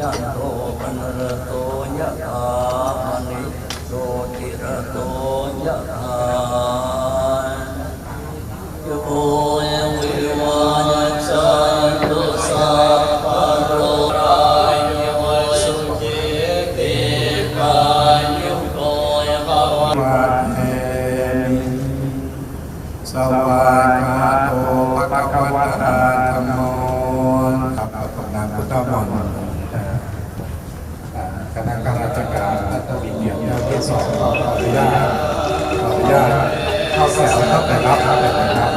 ยะโตปนรโตยะถามณิโตติรโตยะถาโย การรัฐวิทยาที่สองขออนุญาตขออนุญาตเข้าแถวเข้าไปรับนะครับ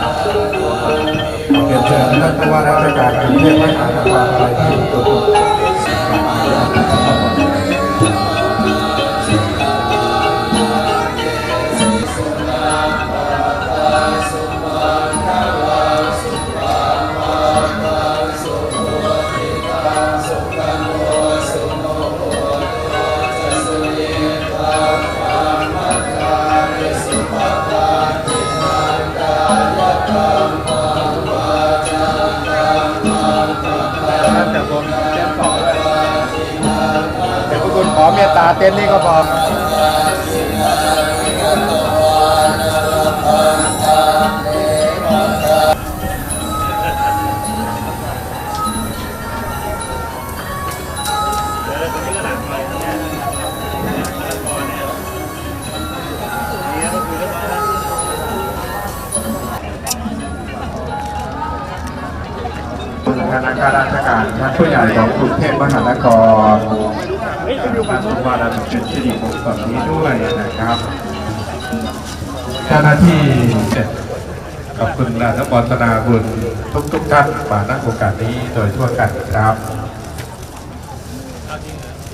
เรียนเชิญท่านผู้ว่าราชการกรุงเทพมหานครไปที่ตัว ตาเต้นนี่ก็พอคณะข้าราชการท่านผู้ใหญ่ของกรุงเทพมหานคร ทานผู้ว่าราชการสิริมงคลนี้ด้วยนะครับเจ้าหน้าที่ขอบคุณและบอสนาบุญทุกทุกๆท่านมาณโอกาสนี้โดยทั่วกันครับ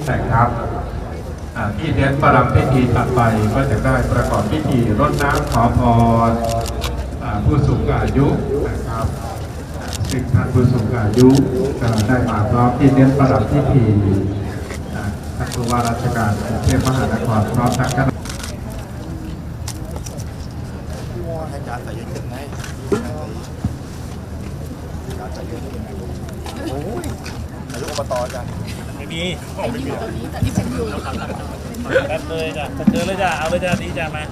ใช่ครับที่เน้นประรำพิธีถัดไปก็จะได้ประกอบพิธีรดน้ำขอพรผู้สูงอายุนะครับซึ่งท่านผู้สูงอายุก็ได้มาพร้อมที่เน้นประดับพิธี ท่านผู้ว่าราชการกรุงเทพมหานครพร้อมทั้งคณะอาจารย์ใส่เยอะขึ้นไหมอาจารย์ใส่เยอะขึ้นไหมโอ้ยนายกอบตอาจารย์ไม่มีไม่มีตอนนี้แต่ที่ฉันอยู่กันเลยจ้ะเจอเลยจ้ะเอาเลยจ้ะดีจ้ะมา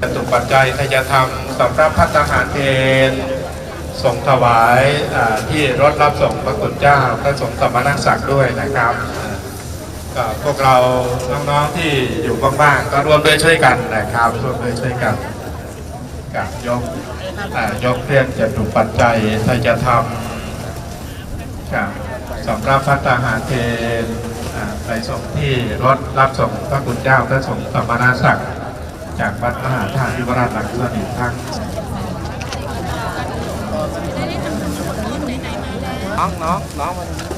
จตุปัจจัยทายธรรมสำหรับพัฒหารเพนส่งถวายอ่าที่รถรับส่งพระคุณเจ้าพระสงฆ์สมณศักดิ์ด้วยนะครับ ก็พวกเราน้องๆที่อยู่บ้างๆก็ร่วมด้วยช่วยกันนะครับร่วมด้วยช่วยกันกับยกอ่ายกเครื่องจตุปัจจัยทายธรรมครับสำหรับพัฒหาเพนไปส่งที่รถรับส่งพระคุณเจ้าพระสงฆ์สมณศักจากวัดมหาธาตุที่วราชหลังสนิททั้งน้องน้องน้องมัน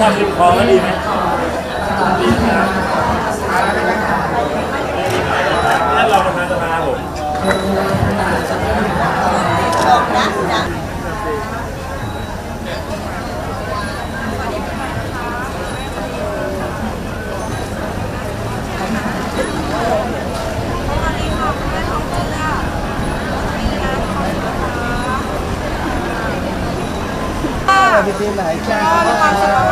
ทำริมคลองแล้ดีไหมดีครับนั่นเราประธานสภาผม พี่ปีไหนจ้า